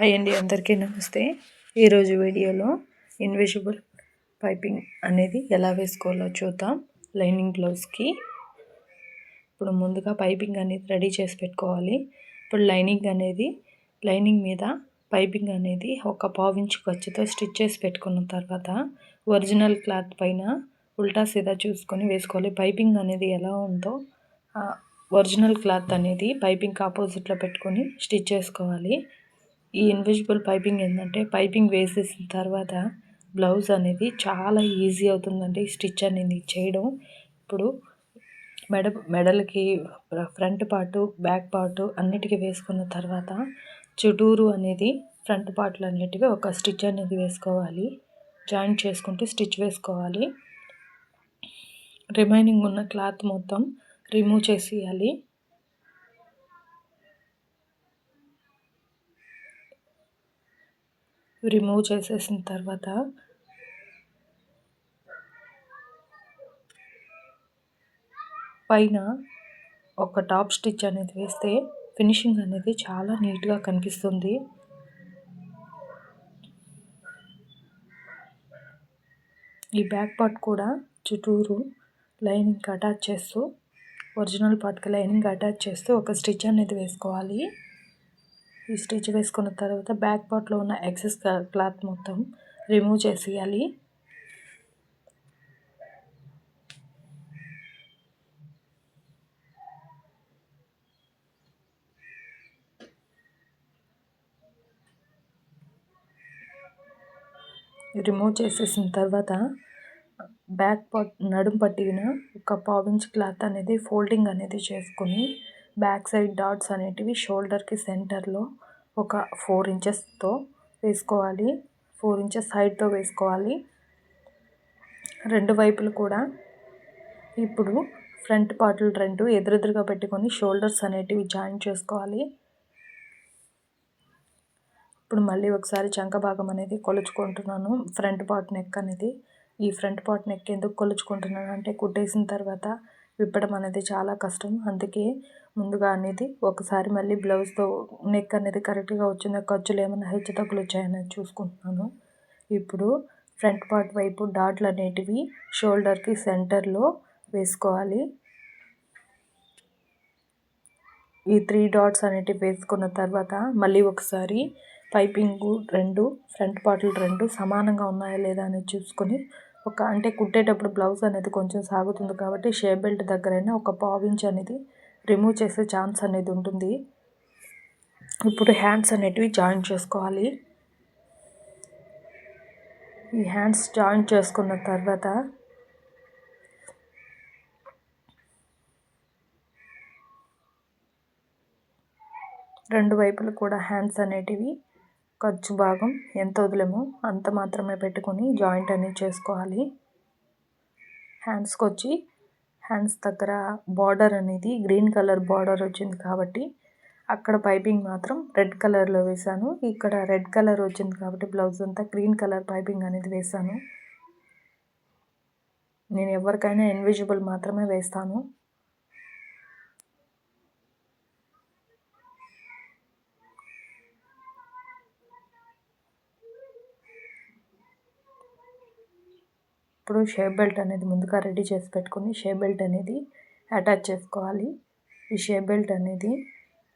Hi అండి అందరికీ నమస్తే. ఈరోజు వీడియోలో ఇన్విజిబుల్ పైపింగ్ అనేది ఎలా వేసుకోవాలో చూద్దాం. లైనింగ్ బ్లౌజ్కి ఇప్పుడు ముందుగా పైపింగ్ అనేది రెడీ చేసి పెట్టుకోవాలి. ఇప్పుడు లైనింగ్ అనేది లైనింగ్ మీద పైపింగ్ అనేది ఒక పావించి ఖర్చుతో స్టిచ్ చేసి పెట్టుకున్న తర్వాత ఒరిజినల్ క్లాత్ పైన ఉల్టా సీదా చూసుకొని వేసుకోవాలి. పైపింగ్ అనేది ఎలా ఉందో ఒరిజినల్ క్లాత్ అనేది పైపింగ్కి ఆపోజిట్లో పెట్టుకొని స్టిచ్ చేసుకోవాలి. ఈ ఇన్విజిబుల్ పైపింగ్ ఏంటంటే పైపింగ్ వేసేసిన తర్వాత బ్లౌజ్ అనేది చాలా ఈజీ అవుతుందండి. స్టిచ్ అనేది చేయడం. ఇప్పుడు మెడ మెడలకి ఫ్రంట్ పార్టు బ్యాక్ పార్టు అన్నిటికీ వేసుకున్న తర్వాత చుట్టూరు అనేది ఫ్రంట్ పార్ట్లు అనేటివి ఒక స్టిచ్ అనేది వేసుకోవాలి. జాయింట్ చేసుకుంటూ స్టిచ్ వేసుకోవాలి. రిమైనింగ్ ఉన్న క్లాత్ మొత్తం రిమూవ్ చేసేయాలి. రిమూవ్ చేసేసిన తర్వాత పైన ఒక టాప్ స్టిచ్ అనేది వేస్తే ఫినిషింగ్ అనేది చాలా నీట్గా కనిపిస్తుంది. ఈ బ్యాక్ పార్ట్ కూడా చుట్టూరు లైనింగ్ అటాచ్ చేస్తూ ఒరిజినల్ పార్ట్కి లైనింగ్ అటాచ్ చేస్తూ ఒక స్టిచ్ అనేది వేసుకోవాలి. ఈ స్టిచ్ వేసుకున్న తర్వాత బ్యాక్ పార్ట్లో ఉన్న ఎక్సెస్ క్లాత్ మొత్తం రిమూవ్ చేసేయాలి. రిమూవ్ చేసేసిన తర్వాత బ్యాక్ పార్ట్ నడుం పట్టిన ఒక పావించ్ క్లాత్ అనేది ఫోల్డింగ్ అనేది చేసుకొని బ్యాక్ సైడ్ డాట్స్ అనేటివి షోల్డర్కి సెంటర్లో ఒక ఫోర్ ఇంచెస్తో వేసుకోవాలి. ఫోర్ ఇంచెస్ హైట్తో వేసుకోవాలి. రెండు వైపులు కూడా ఇప్పుడు ఫ్రంట్ పార్ట్లు రెండు ఎదురెదురుగా పెట్టుకొని షోల్డర్స్ అనేటివి జాయిన్ చేసుకోవాలి. ఇప్పుడు మళ్ళీ ఒకసారి చంక భాగం అనేది కొలుచుకుంటున్నాను. ఫ్రంట్ పార్ట్ నెక్ అనేది. ఈ ఫ్రంట్ పార్ట్ నెక్ ఎందుకు కొలుచుకుంటున్నాను అంటే కుట్టేసిన తర్వాత విప్పడం అనేది చాలా కష్టం. అందుకే ముందుగా అనేది ఒకసారి మళ్ళీ బ్లౌజ్తో నెక్ అనేది కరెక్ట్గా వచ్చిందో ఖర్చులు ఏమైనా హెచ్చు తగ్గులు వచ్చాయని చూసుకుంటున్నాను. ఇప్పుడు ఫ్రంట్ పార్ట్ వైపు డాట్లు అనేటివి షోల్డర్కి సెంటర్లో వేసుకోవాలి. ఈ త్రీ డాట్స్ అనేటివి వేసుకున్న తర్వాత మళ్ళీ ఒకసారి పైపింగ్ రెండు ఫ్రంట్ పార్ట్లు రెండు సమానంగా ఉన్నాయా లేదా అని చూసుకొని ఒక అంటే కుట్టేటప్పుడు బ్లౌజ్ అనేది కొంచెం సాగుతుంది కాబట్టి షే బెల్ట్ దగ్గరైనా ఒక పావు ఇంచ్ అనేది రిమూవ్ చేసే ఛాన్స్ అనేది ఉంటుంది. ఇప్పుడు హ్యాండ్స్ అనేటివి జాయిన్ చేసుకోవాలి. ఈ హ్యాండ్స్ జాయిన్ చేసుకున్న తర్వాత రెండు వైపులు కూడా హ్యాండ్స్ అనేటివి ఖర్చు భాగం ఎంత వదిలేమో అంత మాత్రమే పెట్టుకొని జాయింట్ అనేది చేసుకోవాలి. హ్యాండ్స్కి వచ్చి హ్యాండ్స్ దగ్గర బార్డర్ అనేది గ్రీన్ కలర్ బార్డర్ వచ్చింది కాబట్టి అక్కడ పైపింగ్ మాత్రం రెడ్ కలర్లో వేశాను. ఇక్కడ రెడ్ కలర్ వచ్చింది కాబట్టి బ్లౌజ్ అంతా గ్రీన్ కలర్ పైపింగ్ అనేది వేసాను నేను ఎవరికైనా ఇన్విజిబుల్ మాత్రమే వేస్తాను. ఇప్పుడు షేప్ బెల్ట్ అనేది ముందుగా రెడీ చేసి పెట్టుకొని షేప్ బెల్ట్ అనేది అటాచ్ చేసుకోవాలి. ఈ షేప్ బెల్ట్ అనేది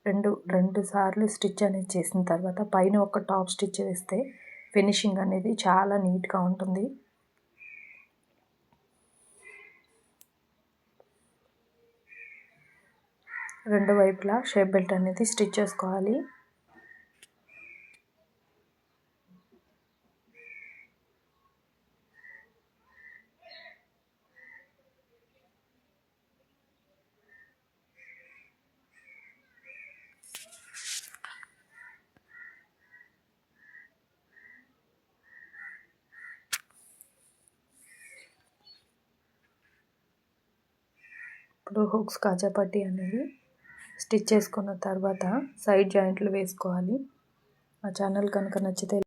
రెండు రెండు సార్లు స్టిచ్ అనేది చేసిన తర్వాత పైన ఒక టాప్ స్టిచ్ వేస్తే ఫినిషింగ్ అనేది చాలా నీట్గా ఉంటుంది. రెండు వైపులా షేప్ బెల్ట్ అనేది స్టిచ్ చేసుకోవాలి. ఇప్పుడు హుక్స్ కాజాపట్టి అనేది స్టిచ్ చేసుకున్న తర్వాత సైడ్ జాయింట్లు వేసుకోవాలి. మా ఛానల్ కనుక నచ్చితే